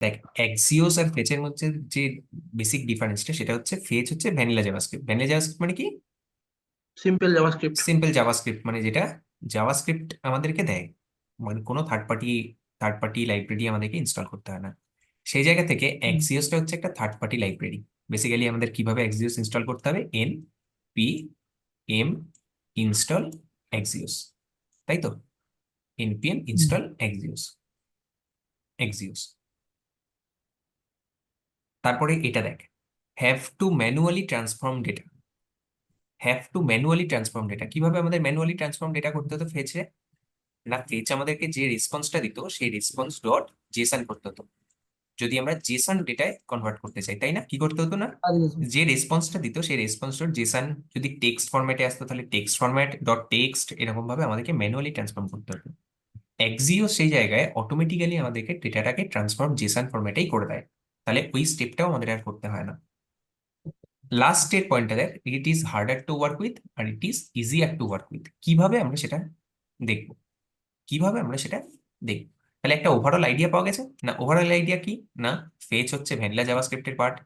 দেখ এক্সিওস আর ফেচের মধ্যে যে বেসিক ডিফারেন্সটা সেটা হচ্ছে ফেচ হচ্ছে ভ্যানিলা জাভাস্ক্রিপ্ট ভ্যানিলা জাভাস্ক্রিপ্ট মানে কি? সিম্পল জাভাস্ক্রিপ্ট সিম্পল জাভাস্ক্রিপ্ট মানে যেটা জাভাস্ক্রিপ্ট আমাদেরকে দেয়। মানে কোনো third party third party library আমাদেরকে ইনস্টল করতে হয় না। সেই জায়গা থেকে এক্সিওসটা হচ্ছে একটা থার্ড পার্টি লাইব্রেরি বেসিক্যালি আমাদের কীভাবে এক্সিওস ইনস্টল করতে হবে? N P M install Axios তাই তো? Npm install exios exios তারপরে এটা দেখ have to manually transform data have to manually transform data কীভাবে আমাদের ম্যানুয়ালি ট্রান্সফর্ম ডেটা করতে হতো ফেচে না ফেচ আমাদেরকে যে রেসপন্সটা দিত, সেই রেসপন্স ডট জেসন করতে হতো। যদি আমরা জেসন ডেটায় কনভার্ট করতে চাই, তাই না? কি করতে হতো না? যে রেসপন্সটা দিত, সেই রেসপন্স ডট জেসন যদি টেক্সট ফরম্যাটে আসতো, তাহলে টেক্সট ফরম্যাট ডট টেক্সট এরকম ভাবে আমাদেরকে ম্যানুয়ালি ট্রান্সফর্ম করতে হতো। এক্সিও সেই জায়গায় অটোমেটিক্যালি আমাদেরকে ডেটাটাকে ট্রান্সফর্ম জেসন ফরম্যাটেই করে দেয়। তাহলে ওই স্টেপটাও আমাদের আর করতে হয় না। লাস্ট স্টেপ পয়েন্টটা দেখ it is harder to work with R it is easy easier to work with কীভাবে আমরা সেটা দেখব? কীভাবে আমরা সেটা দেখব? তাহলে একটা ওভারঅল আইডিয়া পাওয়া গেছে? না ওভারঅল আইডিয়া কি? না ফেচ হচ্ছে ভ্যানিলা জাভাস্ক্রিপ্টের পার্ট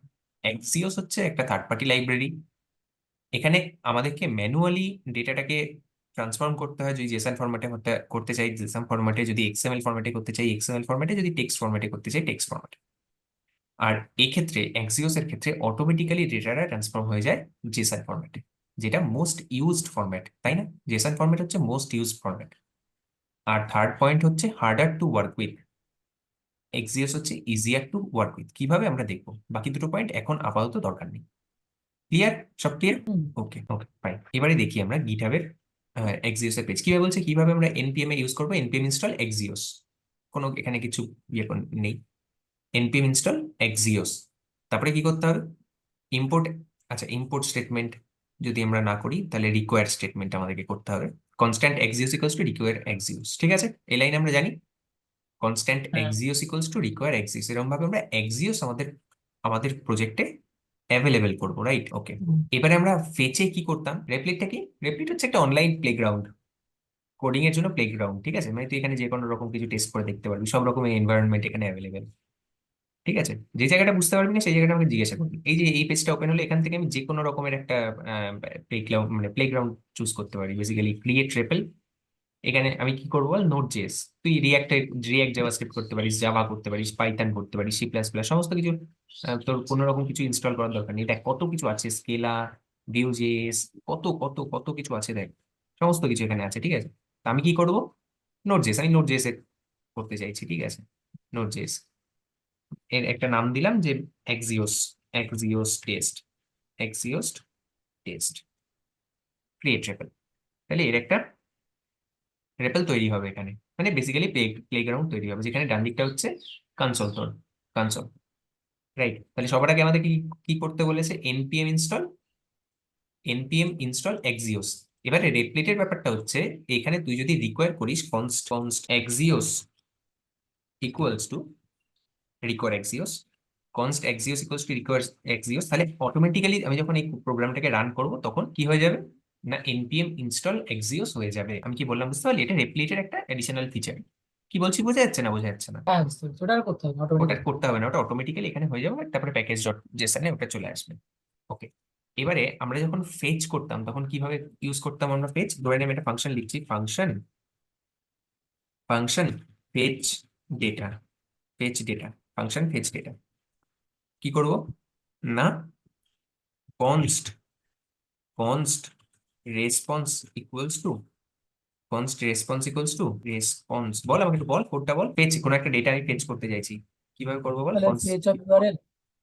এক্সিওস হচ্ছে একটা থার্ড পার্টি লাইব্রেরি এখানে আমাদেরকে ম্যানুয়ালি ডেটাটাকে ট্রান্সফর্ম করতে হয়। যদি জেসন ফরম্যাটে করতে চাই জেসন ফরম্যাটে যদি এক্সএমএল ফরম্যাটে করতে চাই এক্সএমএল ফরম্যাটে যদি টেক্সট ফরম্যাটে করতে চাই টেক্সট ফরম্যাটে আর এই ক্ষেত্রে এক্সিওস এর ক্ষেত্রে অটোমেটিক্যালি ডেটাটা ট্রান্সফর্ম হয়ে যায় জেসন ফরম্যাটে যেটা মোস্ট ইউজড ফরম্যাট তাই না? জেসন ফরম্যাট হচ্ছে মোস্ট ইউজড ফরম্যাট আর থার্ড পয়েন্ট হচ্ছে harder to work with Axios হচ্ছে ইজিয়ার টু ওয়ার্ক উইথ কীভাবে আমরা দেখব? বাকি দুটো পয়েন্ট এখন আপাতত দরকার নেই। ক্লিয়ার সব ক্লিয়ার ওকে ওকে ফাইন এবারে দেখি আমরা গিটহাবের এক্সিওস এর পেজ কীভাবে বলছে? কীভাবে আমরা এনপিএম এ ইউজ করব? এনপিএম ইনস্টল এক্সিওস কোনো এখানে কিছু ইয়ে নেই। এনপিএম ইনস্টল এক্সিওস তারপরে কি করতে হবে? ইম্পোর্ট আচ্ছা ইম্পোর্ট স্টেটমেন্ট যদি আমরা না করি তাহলে রিকোয়ার স্টেটমেন্ট আমাদেরকে করতে হবে। Constant Axios equals to require Axios ঠিক আছে? এই লাইন আমরা জানি। Constant. Axios equals to require Axios এরকম ভাবে আমরা এক্সিওস আমাদের আমাদের প্রজেক্টে অ্যাভেলেবেল করব রাইট ওকে এবারে আমরা ফেচে কি করতাম? রেপ্লিটটা কি? রেপ্লিট হচ্ছে একটা অনলাইন প্লেগ্রাউন্ড কোডিং এর জন্য প্লেগ্রাউন্ড ঠিক আছে? মানে তুই এখানে যে কোনো রকম কিছু টেস্ট করে দেখতে পারবি সব রকমের এনভায়রনমেন্ট এখানে অ্যাভেলেবেল ঠিক আছে? যে জায়গাটা বুঝতে পারবি না, সেই জায়গাটা আমাকে জিজ্ঞাসা করবি। এই যে, এই পেজটা ওপেন হলে এখান থেকে আমি যে কোনো রকমের একটা প্লেগ্রাউন্ড মানে প্লেগ্রাউন্ড চুজ করতে পারি। বেসিক্যালি ক্রিয়েট রেপেল এখানে আমি কি করব বল? নোট জেস তুই রিয়াক্ট রিয়াক্ট জাভাস্ক্রিপ্ট করতে পারিস জাভা করতে পারিস পাইথন করতে পারিস সি প্লাস প্লাস সমস্ত কিছু তোর কোনো রকম কিছু ইনস্টল করার দরকার নেই। দেখ কত কিছু আছে? স্কেলা ভিউজেস কত কত কত কিছু আছে দেখ। সমস্ত কিছু এখানে আছে, ঠিক আছে? তা আমি কি করব? নোট জেস আমি নোট জেস করতে চাইছি, ঠিক আছে? নোট জেস এর একটা নাম দিলাম যে Axios Axios test Axios test. Create repl. তাহলে এর একটা রেপেল তৈরি হবে এখানে। মানে বেসিক্যালি প্লে প্লেগ্রাউন্ড তৈরি হবে, যেখানে ডান দিকটা হচ্ছে কনসোল তোর কনসোল রাইট তাহলে সবার আগে আমাদের কি কি করতে বলেছে? Npm install npm install Axios এবারে রেপ্লেটের ব্যাপারটা হচ্ছে, এখানে তুই যদি রিকোয়ার করিস const const Axios equals to require Axios const Axios equals to require Axios তাহলে অটোমেটিক্যালি আমি যখন এই প্রোগ্রামটাকে রান করব তখন কি হয়ে যাবে? না npm ইনস্টল এক্সিওস হয়ে যাবে। আমি কি বললাম বুঝতে পারলি? এটা রেপ্লেটের একটা এডিশনাল ফিচার কি বলছি বোঝা যাচ্ছে না? বোঝা যাচ্ছে না। হ্যাঁ বুঝতে পেরেছি। ওটা করতে হবে ওটা করতে হবে না। ওটা অটোমেটিক্যালি এখানে হয়ে যাবে তারপরে প্যাকেজ ডট জেসনে ওটা চলে আসবে। ওকে এবারে আমরা যখন ফেচ করতাম তখন কীভাবে ইউজ করতাম আমরা ফেচ ধরে নিয়ে আমি একটা ফাংশন লিখছি function function fetch data fetch data function fetch data কি করব? না const const response equals to const response equals to response বল আমাকে একটু বল কোডটা বল। পেজ কোনো একটা ডেটা আমি ফেচ করতে চাইছি। কীভাবে করব বল? পেজ অফ ইউআরএল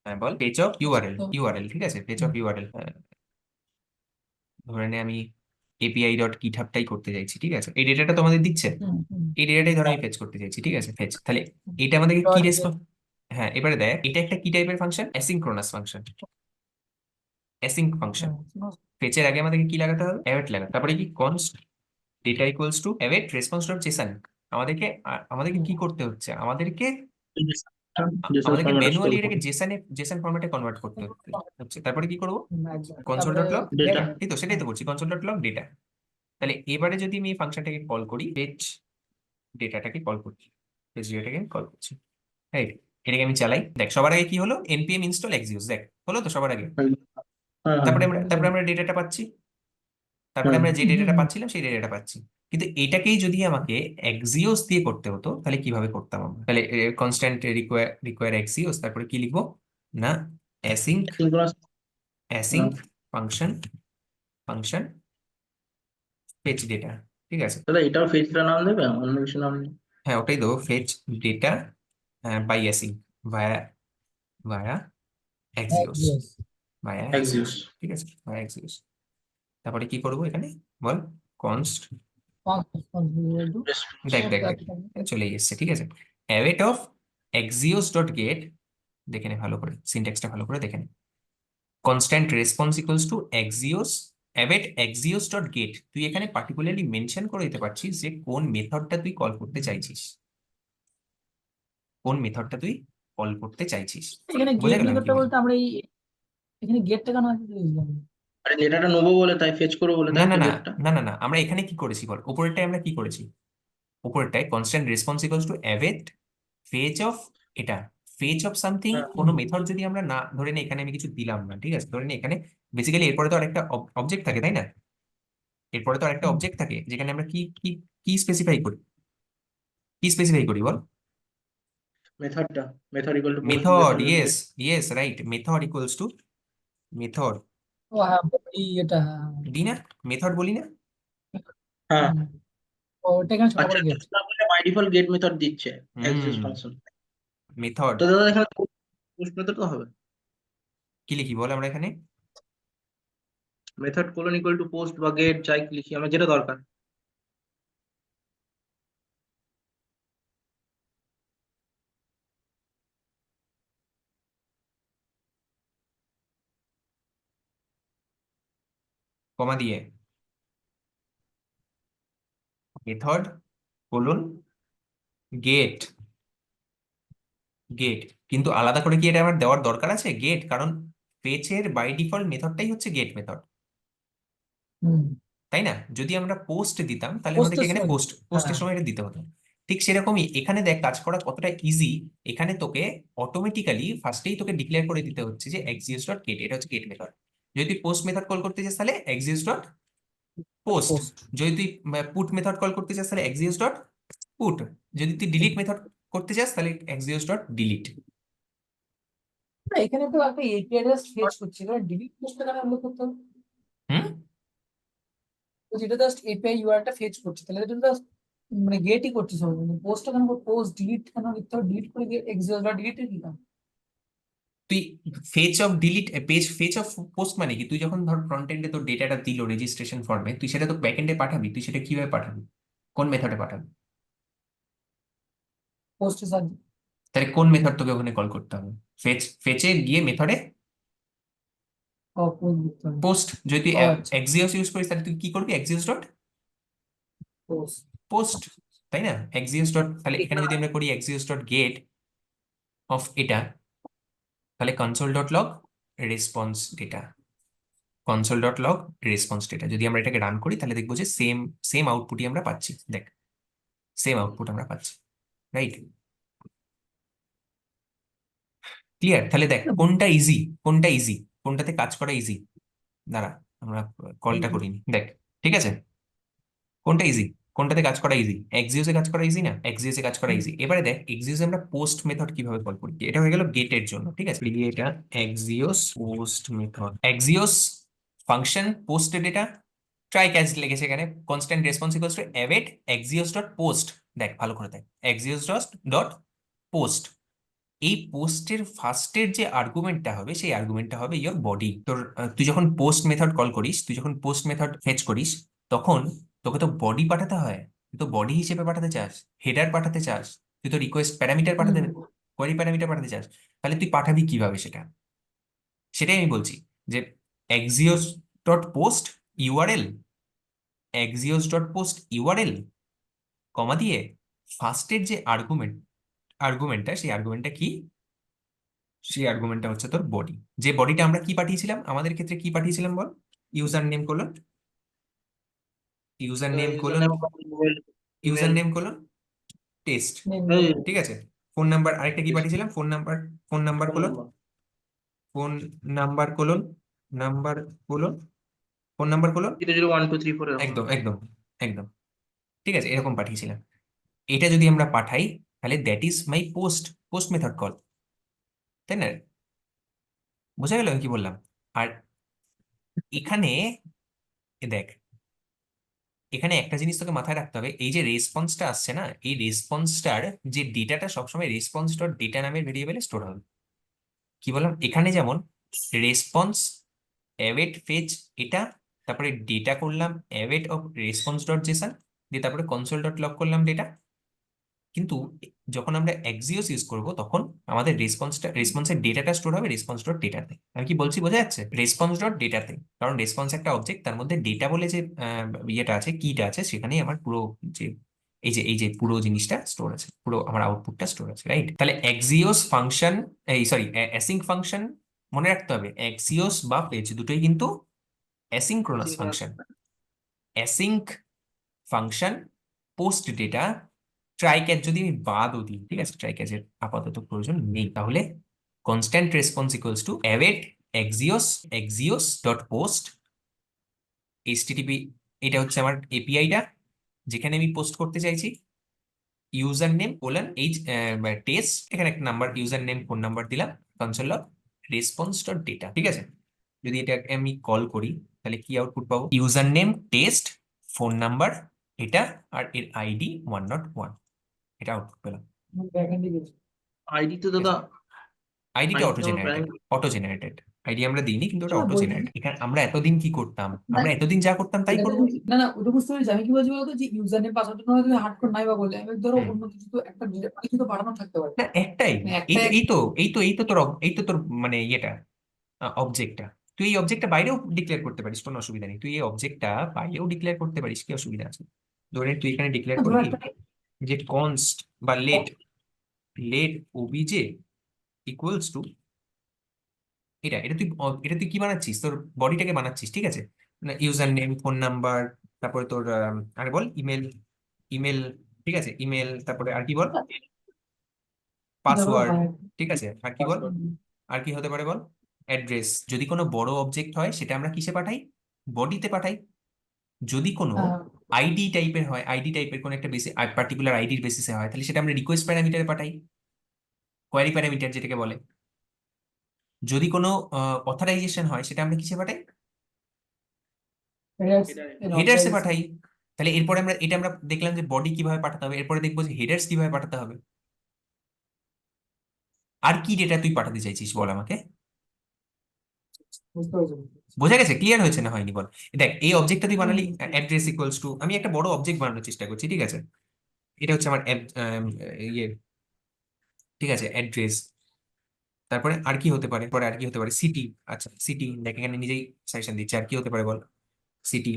হ্যাঁ বল। পেজ অফ ইউআরএল ইউআরএল ঠিক আছে? পেজ অফ ইউআরএল ধরে নে আমি এপিআই ডট গিটহাবটাই করতে চাইছি ঠিক আছে? এই ডেটাটা তোমাদের দিচ্ছে। এই ডেটাটাই ধরো আমি ফেচ করতে চাইছি ঠিক আছে? ফেচ তাহলে এটা আমাদেরকে কি রেসপন্স হ্যাঁ এবারে দেখ এটা একটা কি টাইপের function asynchronous function async function ফেচের আগে আমাদেরকে কি লাগাতে হবে? অ্যাওয়েট লাগাতে তারপরে কি? Const data equals to await response dot JSON আমাদেরকে আমাদেরকে কি করতে হচ্ছে? আমাদেরকে আমাদেরকে ম্যানুয়ালি এটাকে জেসনে জেসন ফরম্যাটে কনভার্ট করতে হচ্ছে। তারপরে কি করব? কনসোল ডট লগ ডেটা এই তো সেটাই তো করছি কনসোল ডট লগ ডেটা তাহলে এবারে যদি আমি এই ফাংশনটাকে কল করি পেজ ডেটাটাকে কল করছি। পেজ ডেটাটাকে কল করছি। রাইট এটাকে আমি চালাই। দেখ সবার আগে কি হলো? Npm ইনস্টল এক্সিওস দেখ হলো তো সবার আগে? হ্যাঁ হ্যাঁ তারপরে আমরা তারপরে আমরা ডেটাটা পাচ্ছি। তারপরে আমরা যে ডেটাটা পাচ্ছিলাম সেই ডেটাটা পাচ্ছি। কিন্তু এটাকেই যদি আমাকে এক্সিওস দিয়ে করতে হতো তাহলে কীভাবে করতাম আমরা? তাহলে কনস্ট্যান্ট রিকোয়ার রিকোয়ার এক্সিওস তারপরে কি লিখব? না async async function function fetch data ঠিক আছে? তাহলে এটাও ফেজটা নাম দেবে? অন্য কিছু নাম হ্যাঁ ওটাই দেবো fetch data by async via via Axios via Axios। ঠিক আছে ভায়া এক্সিওস তারপরে কি করব এখানে? বল কনস্ট দেখ দেখ দেখ। চলে এসেছে ঠিক আছে? অফ এক্সিওস ডট গেট দেখে নে ভালো করে সিনট্যাক্সটা ভালো করে দেখে নে। Constant response equals to Axios await Axios dot get তুই এখানে পার্টিকুলারলি মেনশন করে দিতে পারছিস যে কোন মেথডটা তুই কল করতে চাইছিস। কোন মেথডটা তুই কল করতে চাইছিস? এখানে গেট মেথডটা বলতে? আমরা এই এখানে গেটটা কেন আছে বুঝলাম আরে ডেটাটা নেব বলে তাই ফেচ করব বলে না না না না না না আমরা এখানে কি করেছি বল? উপরেরটায় আমরা কি করেছি? উপরেরটায় constant response equals to await fetch of এটা ফেচ অফ সামথিং। কোনো মেথড যদি আমরা না ধরে নিই এখানে আমি কিছু দিলাম না ঠিক আছে? ধরে নিই এখানে বেসিক্যালি এরপরে তো আরেকটা অবজেক্ট থাকে তাই না? এরপরে তো আরেকটা অবজেক্ট থাকে যেখানে আমরা কি কি কি স্পেসিফাই করি? কি স্পেসিফাই করি বল? মেথডটা method equal to method yes yes right method equals to method ও হ্যাঁ এই এটা দি না? মেথড বলি না? হ্যাঁ। ও ওটা এখানে ছোট করে get by default get method দিচ্ছে এক্সিস ফাংশন মেথড তো দাদা এখানে পোস্ট মেথড তো হবে? কি লিখি বল আমরা এখানে। Method colon equal to post বা গেট যাই লিখি আমার যেটা দরকার। কমা দিয়ে। মেথড বলুন গেট গেট কিন্তু আলাদা করে কি এটা আমার দেওয়ার দরকার আছে? গেট কারণ পেজের বাই ডিফল্ট মেথডটাই হচ্ছে গেট মেথড তাই না? যদি আমরা পোস্ট দিতাম তাহলে আমাদেরকে এখানে পোস্ট পোস্টের হ্যাঁ। সময় এটা দিতে হতো। ঠিক সেরকমই এখানে দেখ কাজ করা কতটা ইজি এখানে তোকে অটোমেটিক্যালি ফার্স্টেই তোকে ডিক্লেয়ার করে দিতে হচ্ছে যে এক্সিওস ডট গেট এটা হচ্ছে গেট মেথড যদি পোস্ট মেথড কল করতে চাস তাহলে এক্সিওস ডট পোস্ট যদি তুই পুট মেথড কল করতে চাস তাহলে এক্সিওস ডট পুট যদি তুই ডিলিট মেথড করতে চাস তাহলে এক্সিওস ডট ডিলিট এখানে তো একটা এপিআই জাস্ট ফেচ করছে। এখানে ডিলিট পোস্টটা কেন উল্লেখ করতে হবে? হুম? তো যেটা জাস্ট এপিআই ইউআরটা ফেচ করছে তাহলে এটা জাস্ট মানে গেটই করছে সব মানে পোস্টটা কেন পোস্ট ডিলিট কেন লিখতে হবে? ডিলিট করে এক্সিওস বা ডিলিটের কি কাম তুই fetch of delete page fetch of post মানে কি? তুই যখন ধর ফ্রন্ট এন্ডে তোর ডেটাটা দিল রেজিস্ট্রেশন ফর্মে তুই সেটা তো ব্যাক এন্ডে পাঠাবি? তুই সেটা কীভাবে পাঠাবি? কোন মেথডে পাঠাবি? সাহায্যে তাহলে কোন মেথড তোকে ওখানে কল করতে হবে? ফেচ ফেচে গিয়ে মেথডে পোস্ট পোস্ট যদি তুই। এক্সিওস ইউজ করিস তাহলে তুই কি করবি? এক্সিওস ডট পোস্ট পোস্ট তাই না? এক্সিওস ডট তাহলে এখানে যদি আমরা করি এক্সিওস ডট গেট অফ এটা তাহলে console dot log response data console dot log response data যদি আমরা এটাকে রান করি তাহলে দেখব যে সেম সেম আউটপুটই আমরা পাচ্ছি। দেখ সেম আউটপুট আমরা পাচ্ছি রাইট ক্লিয়ার তাহলে দেখ কোনটা ইজি কোনটা ইজি কোনটাতে কাজ করা ইজি দাঁড়া আমরা কলটা করিনি। দেখ ঠিক আছে? কোনটা ইজি কোনটাতে কাজ করা ইজি এক্সিওসে কাজ করা ইজি না? এক্সিওসে কাজ করা ইজি এবারে দেখ এক্সিওসে আমরা পোস্ট মেথড কীভাবে কল করি? এটা হয়ে গেল গেটের জন্য ঠিক আছে? এটা Axios post method Axios function post data try catch লেগেছে এখানে। Constant response equals to await Axios dot post দেখ ভালো করে দেখ। এক্সিওস ডট ডট পোস্ট এই পোস্টের ফার্স্টের যে আর্গুমেন্টটা হবে সেই আর্গুমেন্টটা হবে ইয়োর বডি তোর তুই যখন পোস্ট মেথড কল করিস তুই যখন পোস্ট মেথড ফেচ করিস তখন তোকে তো বডি পাঠাতে হয়। তুই তো বডি হিসেবে পাঠাতে চাস হেডার পাঠাতে চাস তুই তো রিকোয়েস্ট প্যারামিটার পাঠাতে কোয়ারি প্যারামিটার পাঠাতে চাস তাহলে তুই পাঠাবি কীভাবে সেটা? সেটাই আমি বলছি যে Axios dot post URL Axios dot post URL comma দিয়ে ফার্স্টের যে আর্গুমেন্ট আর্গুমেন্টটা সেই আর্গুমেন্টটা কি? সেই আর্গুমেন্টটা হচ্ছে তোর বডি যে বডিটা আমরা কি পাঠিয়েছিলাম? আমাদের ক্ষেত্রে কি পাঠিয়েছিলাম বল? User name colon user name colon user name colon test. ঠিক আছে? ফোন নাম্বার আরেকটা কি পাঠিয়েছিলাম? Phone number phone number colon phone number colon number colon phone number colon zero zero one two three four একদম একদম একদম। ঠিক আছে এরকম পাঠিয়েছিলাম। এটা যদি আমরা পাঠাই তাহলে that is my post post method call তাই না? বোঝা গেল কি বললাম? আর এখানে এ দেখ এখানে একটা জিনিস তোকে মাথায় রাখতে হবে, এই যে রেসপন্সটা আসছে না, এই রেসপন্সটার যে ডেটাটা সবসময় রেসপন্স ডট ডেটা নামের ভেরিয়েবলে স্টোর হবে। কি বললাম? এখানে যেমন রেসপন্স অ্যাভেট ফেজ এটা, তারপরে ডেটা করলাম await of response dot JSON দিয়ে তারপরে কনসোল ডট লক করলাম ডেটা কিন্তু যখন আমরা এক্সিওস ইউজ করব তখন আমাদের রেসপন্সটা রেসপন্সের ডেটাটা স্টোর হবে রেসপন্স ডট ডেটাতে আমি কি বলছি বোঝা যাচ্ছে? রেসপন্স ডট ডেটাতে কারণ রেসপন্স একটা অবজেক্ট তার মধ্যে ডেটা বলে যে ইয়েটা আছে কিটা আছে সেখানেই আমার পুরো যে এই যে এই যে পুরো জিনিসটা স্টোর আছে পুরো আমার আউটপুটটা স্টোর আছে রাইট তাহলে এক্সিওস ফাংশন এই সরি অ্যাসিং ফাংশন মনে রাখতে হবে। এক্সিওস বা ফেচ দুটোই কিন্তু asynchronous function async function post data try catch যদি আমি বাদও দিই, ঠিক আছে? ট্রাই ক্যাচের আপাতত প্রয়োজন নেই, তাহলে constant response equals to await Axios Axios dot post HTTP এটা হচ্ছে আমার এপিআইটা যেখানে আমি পোস্ট করতে চাইছি। User name colon H test এখানে একটা number user name phone number দিলাম console log response dot data ঠিক আছে? যদি এটাকে আমি কল করি, তাহলে কি আউটপুট পাবো? User name test phone number এটা আর এর আইডি ওয়ান নট ওয়ান এটা আউটপুট পেলাম। আইডি তো দাদা আইডিটা auto generated auto generated ID আমরা দিইনি কিন্তু ওটা অটো। জেনারেটেড এখানে আমরা এতদিন কি করতাম? আমরা এতদিন যা করতাম তাই করব? না না ওটা বুঝতে পেরেছি। আমি কি বলছি বলতো যে ইউজার নেম পাসওয়ার্ড তোমার তুমি হার্ড কোড নাই বা বলে। আমি ধরো অন্য কিছু তো একটা কিছু তো বাড়ানো থাকতে পারে। না একটাই। মানে এই তো এই তো এই তো তোর এই তো তোর মানে ইয়েটা অবজেক্টটা তুই এই অবজেক্টটা বাইরেও ডিক্লেয়ার করতে পারিস কোনো অসুবিধা নেই। তুই এই অবজেক্টটা বাইরেও ডিক্লেয়ার করতে পারিস কি অসুবিধা আছে? ধরে তুই এখানে ডিক্লেয়ার করবি যে কনস্ট বা let let OBJ equals to এটা এটা তুই এটা তুই কি বানাচ্ছিস? তোর বডিটাকে বানাচ্ছিস ঠিক আছে? ইউজার নেম ফোন নাম্বার তারপরে তোর আরে বল ইমেল ইমেল ঠিক আছে? ইমেল তারপরে আর কি বল? পাসওয়ার্ড ঠিক আছে? আর কি বল? আর কি হতে পারে বল? অ্যাড্রেস যদি কোনো বড় অবজেক্ট হয় সেটা আমরা কিসে পাঠাই? বডিতে পাঠাই। যদি কোনো আইডি টাইপের হয় আইডি টাইপের কোনো একটা বেসি পার্টিকুলার আইডির বেসিসে হয়। তাহলে সেটা আমরা রিকোয়েস্ট প্যারামিটারে পাঠাই। কোয়ারি প্যারামিটার যেটাকে বলে। যদি কোনো অথরাইজেশন হয় সেটা আমরা কিসে পাঠাই? হেডার্সে পাঠাই। তাহলে এরপরে আমরা এটা আমরা দেখলাম যে বডি কীভাবে পাঠাতে হবে। এরপরে দেখব যে হেডার্স কীভাবে পাঠাতে হবে। আর কি ডেটা তুই পাঠাতে চাইছিস বল আমাকে? বোঝা গেছে ক্লিয়ার হয়েছে না হয়নি বল? দেখ এই অবজেক্টটা তুই বানালি অ্যাড্রেস ইকুয়ালস টু আমি একটা বড় অবজেক্ট বানানোর চেষ্টা করছি ঠিক আছে? এটা হচ্ছে আমার ইয়ে ঠিক আছে অ্যাড্রেস তারপরে আর কি হতে পারে? পরে আর কি হতে পারে? সিটি আচ্ছা সিটি দেখ এখানে নিজেই সাজেশন দিচ্ছে আর কি হতে পারে বল? সিটি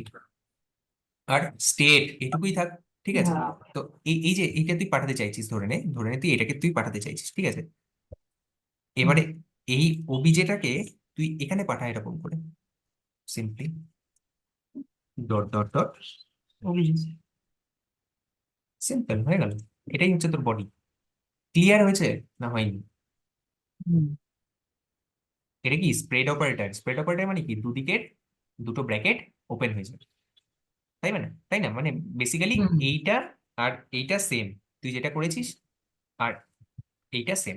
আর স্টেট এটুকুই থাক ঠিক আছে? হ্যাঁ, তো এই এই যে এইটা তুই পাঠাতে চাইছিস ধরে নে ধরে নে তুই এটাকে তুই পাঠাতে চাইছিস ঠিক আছে? এবারে এই ওবিজেটাকে তুই এখানে পাঠা এরকম করে। Simply dot dot dot simple হয়ে গেল। এটাই হচ্ছে তোর বডি ক্লিয়ার হয়েছে না হয়নি? এটা কি? স্প্রেড অপারেটর স্প্রেড অপারেটর মানে কি? দুদিকের দুটো ব্র্যাকেট ওপেন হয়ে যাবে। তাই মানে? তাই না? মানে বেসিক্যালি এইটা আর এইটা সেম তুই যেটা করেছিস আর এইটা সেম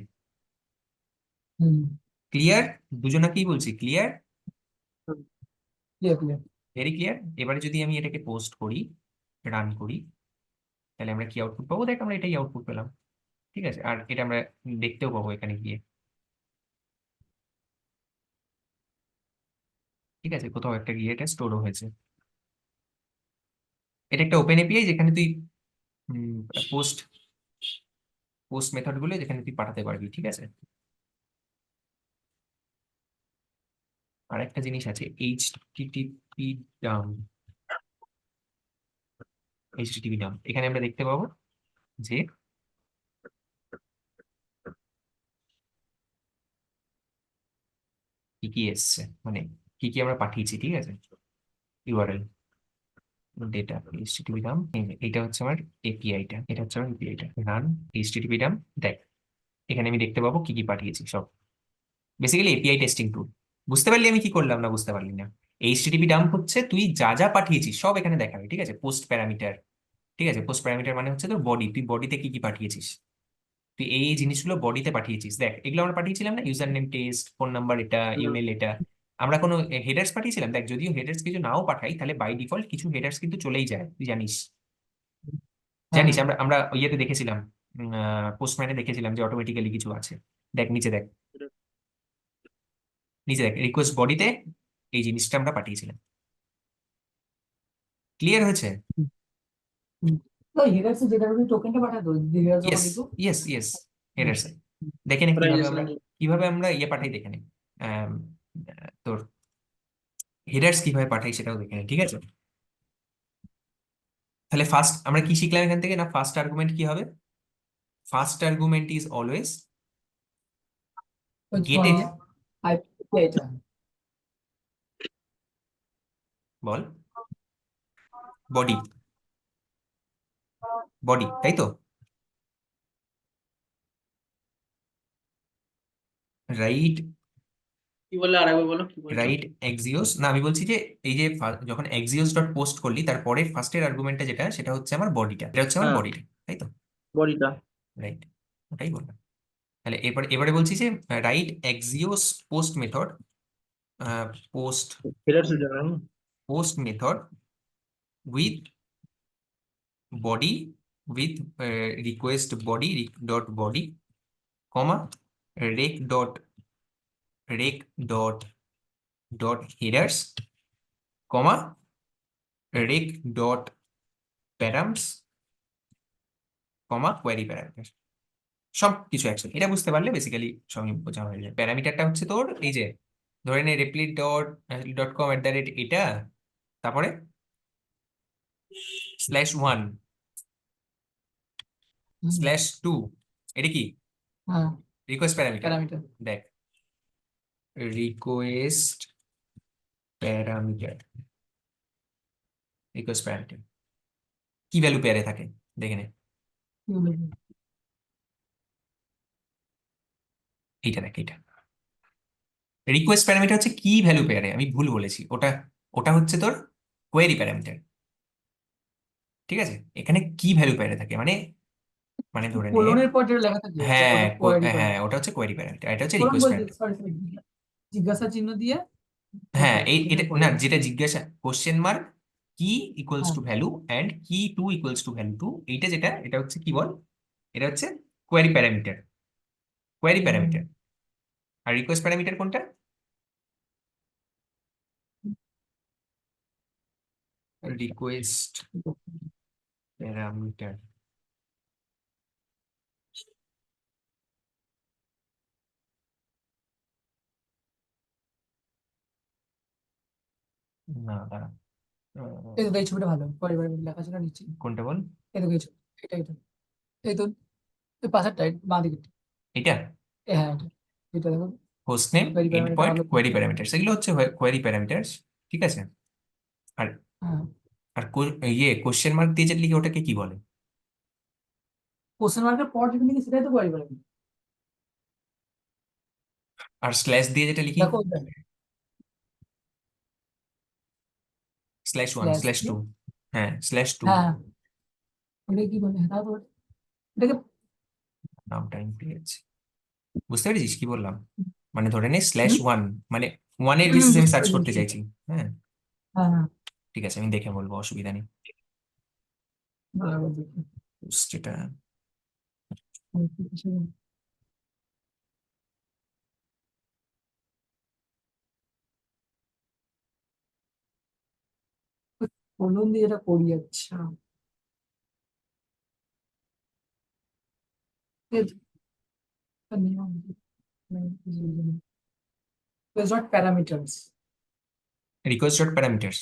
ক্লিয়ার দুজনাকেই বলছি ক্লিয়ার. ভেরি ক্লিয়ার এবারে যদি আমি এটাকে পোস্ট করি রান করি তাহলে আমরা কি আউটপুট পাবো? দেখ আমরা এটাই আউটপুট পেলাম। ঠিক আছে? আর এটা আমরা দেখতেও পাবো এখানে গিয়ে। ঠিক আছে? কোথাও একটা গিয়ে এটা স্টোরও হয়েছে। এটা একটা ওপেন এপিআই যেখানে তুই পোস্ট পোস্ট মেথডগুলো যেখানে তুই পাঠাতে পারবি ঠিক আছে? আর একটা জিনিস আছে এইচটিটিপি ডাম এইচটিটিপি ডাম এখানে আমরা দেখতে পাবো যে কি কি এসছে মানে কি কি আমরা পাঠিয়েছি, ঠিক আছে? ইউআরএল ডেটা এইচটিটিপি ডাম এইটা হচ্ছে আমার এপিআইটা এটা হচ্ছে আমার এপিআইটা রান এইচটিটিপি ডাম দেখ, এখানে আমি দেখতে পাবো কি কি পাঠিয়েছি সব। বেসিক্যালি এপিআই টেস্টিং টুল বুঝতে পারলি আমি কি করলাম না বুঝতে পারলি না? এইচটিটিপি ডাম্প হচ্ছে তুই যা যা পাঠিয়েছিস সব এখানে দেখাবে ঠিক আছে? পোস্ট প্যারামিটার ঠিক আছে? পোস্ট প্যারামিটার মানে হচ্ছে তোর বডি তুই বডিতে কি কি পাঠিয়েছিস? তুই এই জিনিসগুলো বডিতে পাঠিয়েছিস। দেখ এগুলো আমরা পাঠিয়েছিলাম না? User name test phone number এটা। ইমেল এটা। আমরা কোনো হেডার্স পাঠিয়েছিলাম? দেখ যদিও হেডার্স কিছু নাও পাঠাই তাহলে বাই ডিফল্ট কিছু হেডার্স কিন্তু চলেই যায় তুই জানিস? জানিস? আমরা আমরা ইয়েতে দেখেছিলাম পোস্টম্যানে দেখেছিলাম যে অটোমেটিক্যালি কিছু আছে। দেখ নিচে দেখ। নিচে দেখ রিকোয়েস্ট বডিতে এই জিনিসটা আমরা পাঠিয়েছিলাম। ক্লিয়ার হয়েছে? ইয়েস ইয়েস হেডার্স দেখে নে কীভাবে আমরা নিয়ে। কীভাবে আমরা ইয়ে পাঠাই দেখে নে আহ, তোর হেডার্স কীভাবে পাঠাই সেটাও দেখে নে ঠিক আছে? তাহলে ফার্স্ট আমরা কি শিখলাম এখান থেকে? না ফার্স্ট আর্গুমেন্ট কি হবে? ফার্স্ট আর্গুমেন্ট ইজ অলওয়েজ গেটে এটা বল। বডি। বডি তাই তো? রাইট। কি বললে আরেকবার বলো কি বলছো? Right Axios. না আমি বলছি যে এই যে যখন এক্সিওস ডট পোস্ট করলি তারপরে ফার্স্টের আর্গুমেন্টটা যেটা সেটা হচ্ছে আমার বডিটা। এটা হচ্ছে আমার হ্যাঁ। বডিটা তাই তো? বডিটা। রাইট ওটাই বললাম। তাহলে এরপরে এবারে বলছি যে right Axios post method post headers এর জন্য post method with body with uh, request body rec- dot body comma rec dot rec dot dot headers comma rec সব কিছু একসাথে। এটা বুঝতে পারলে বেসিক্যালি সবই বোঝা হয়ে যায়। প্যারামিটারটা হচ্ছে তোর এই যে ধরে নে Replit dot dot com at the rate এটা তারপরে স্ল্যাশ ওয়ান স্ল্যাশ টু এটা কি? রিকোয়েস্ট প্যারামিটার দেখ রিকোয়েস্ট প্যারামিটার রিকোয়েস্ট প্যারামিটার কি ভ্যালু পেয়ারে থাকে? দেখে নে। এইটা দেখ এইটা। রিকোয়েস্ট প্যারামিটার হচ্ছে কি ভ্যালু পেয়ারে আমি ভুল বলেছি। ওটা ওটা হচ্ছে তোর কোয়েরি প্যারামিটার ঠিক আছে? এখানে কি ভ্যালু পেয়ারে থাকে? মানে মানে ধরে কোলনের পর যেটা লেখা থাকে হ্যাঁ হ্যাঁ ওটা হচ্ছে কোয়েরি প্যারামিটার এটা হচ্ছে রিকোয়েস্ট প্যারামিটার জিজ্ঞাসা চিহ্ন দিয়ে হ্যাঁ এই এটা না যেটা জিজ্ঞাসা question mark key equals. To value and key two equals to value two এইটা যেটা এটা হচ্ছে কি বল? এটা হচ্ছে কোয়ারি প্যারামিটার কোয়ারি প্যারামিটার আর রিকোয়েস্ট প্যারামিটার কোনটা? রিকোয়েস্ট প্যারামিটার না দাঁড়া। আহ, এই তো ছবিটা ভালো। পরিবারের লেখা ছিল নিচে। কোনটা বল? এই তো এই ছবি এটা এটা এই তো পাশেরটা বাঁ দিকে এটা? হ্যাঁ এটা। এটা দেখো host name end point query parameters এগুলো হচ্ছে কোয়েরি প্যারামিটারস ঠিক আছে? আর হ্যাঁ। আর ইয়ে কোশ্চেন মার্ক দিয়ে যেটা লিখে ওটাকে কি বলে? কোশ্চেন মার্কের পর যেটা লিখি সেটাই তো পরিবার আর স্ল্যাশ দিয়ে যেটা লিখি? স্ল্যাশ ওয়ান স্ল্যাশ টু হ্যাঁ স্ল্যাশ টু হ্যাঁ ওটা কি বলে? হ্যাঁ তারপর। এটাকে নামটা যাচ্ছি বুঝতে পেরেছিস? কি বললাম? মানে ধরে নে স্ল্যাশ ওয়ান মানে ওয়ানের হুম, বেসিসে আমি সার্চ করতে চাইছি হ্যাঁ? হ্যাঁ হ্যাঁ। ঠিক আছে আমি দেখে বলব অসুবিধা নেই। এটা। কোলন দিয়ে যেটা করি আচ্ছা। প্যারামিটার্স রিকোয়েস্ট ডট প্যারামিটারস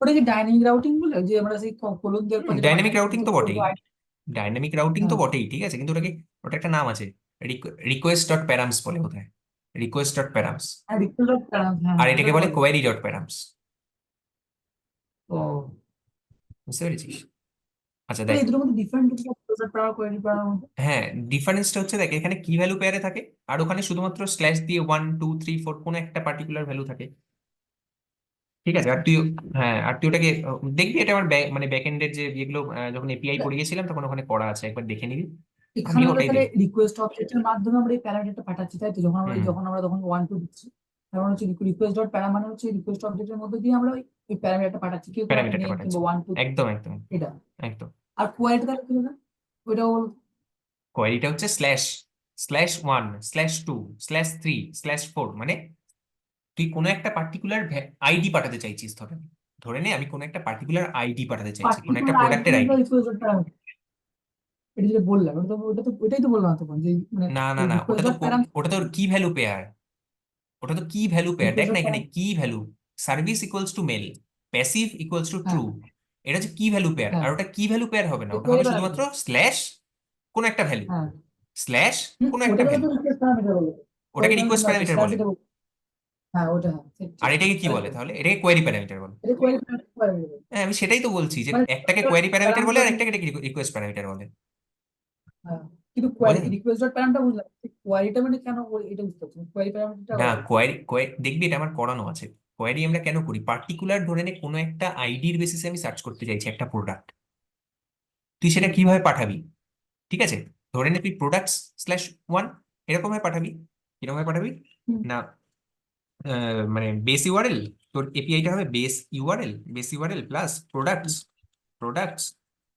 ওটা কি ডাইনামিক রাউটিং বলে যে আমরা সেই কোলন দেওয়ার পর ডাইনামিক রাউটিং তো বটেই। ডাইনামিক রাউটিং তো হ্যাঁ। বটেই ঠিক আছে? কিন্তু ওটাকে ওটা একটা নাম আছে রিকোয়েস্ট ডট প্যারামস বলে বোধ হয় রিকোয়েস্ট ডট প্যারামস হ্যাঁ, param- হ্যাঁ, আর এটাকে বলে বলে। কোয়েরি ডট প্যারামস ও। বুঝতে পেরেছিস? আচ্ছা দেখ এই মধ্যে ডিফারেন্ট রিকোয়েস্ট হ্যাঁ ডিফারেন্সটা হচ্ছে দেখ এখানে কি ভ্যালু পেয়ারে থাকে? আর ওখানে শুধুমাত্র স্ল্যাশ দিয়ে ওয়ান টু থ্রি ফোর কোনো একটা পার্টিকুলার ভ্যালু থাকে। ঠিক আছে? আর তুই হ্যাঁ আর তুই ওটাকে দেখবি এটা আমার মানে ব্যাক এন্ডের যে ইয়েগুলো যখন এপিআই পড়িয়েছিলাম তখন ওখানে করা আছে একবার দেখে নিবি। এখানে আমরা তাহলে রিকোয়েস্ট অবজেক্টের মাধ্যমে আমরা এই পাঠাচ্ছি তাই তো? যখন আমরা যখন আমরা তখন ওয়ান টু দিচ্ছি। তার মানে হচ্ছে রিকোয়েস্ট ডট প্যারা মানে হচ্ছে রিকোয়েস্ট অবজেক্টের মধ্যে দিয়ে আমরা ওই- প্যারামিটারটা পাঠাচ্ছি। কেউ ওয়ান টু একদম একদম। এটা। একদম। আর কোয়ারিটা তাহলে কি হবে? ওইটাও বল কোয়ারিটা হচ্ছে slash slash one slash two slash three slash four মানে তুই কোনো একটা পার্টিকুলার আইডি পাঠাতে চাইছিস ধরে। ধরে নে আমি কোনো একটা পার্টিকুলার আইডি পাঠাতে চাইছি কোনো একটা প্রোডাক্টের আইডি এটা যেটা বললাম ওটা তো ওটা তো ওটাই তো বললাম তখন যে মানে না না না ওটা তো ওটা তো কি ভ্যালু পেয়ার ওটা তো কি ভ্যালু পেয়ার দেখ না এখানে কি value service equals to mail passive equals to true এটা হচ্ছে কি ভ্যালু পেয়ার। আর ওটা কি ভ্যালু পেয়ার হবে না। ওটা হবে শুধুমাত্র স্ল্যাশ কোন একটা ভ্যালু স্ল্যাশ কোন একটা ভ্যালু ওটাকে ওটা রিকোয়েস্ট প্যারামিটার বলে। আর এটাকে কি বলে তাহলে? এটাকে কোয়েরি প্যারামিটার বলে। হ্যাঁ আমি সেটাই তো বলছি যে মানে একটাকে কোয়েরি প্যারামিটার বলে আর একটাকে রিকোয়েস্ট প্যারামিটার বলে। হ্যাঁ কিন্তু কোয়ারি রিকোয়েস্ট ডট প্যারামিটার বুঝলাম। কোয়ারিটা মানে কেন এটা বুঝতে পারছি কোয়ারি প্যারামিটারটা না কোয়েরি দেখবি এটা আমার করানো আছে। কোয়েরি আমরা কেন করি? পার্টিকুলার ধরে নে কোনো একটা আইডির বেসিসে আমি সার্চ করতে চাইছি একটা প্রোডাক্ট তুই সেটা কীভাবে পাঠাবি? ঠিক আছে? ধরে নে তুই প্রোডাক্টস স্ল্যাশ ওয়ান এরকম ভাবে পাঠাবি। কীরকম ভাবে পাঠাবি? না মানে বেস ইউআরএল তোর এপিআইটা হবে base URL base URL plus products products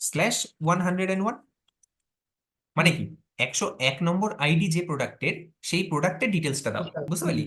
slash one hundred and one মানে কি? একশো এক নম্বর আইডি যে প্রোডাক্টের সেই প্রোডাক্টের ডিটেলসটা দাও। বুঝতে পারলি?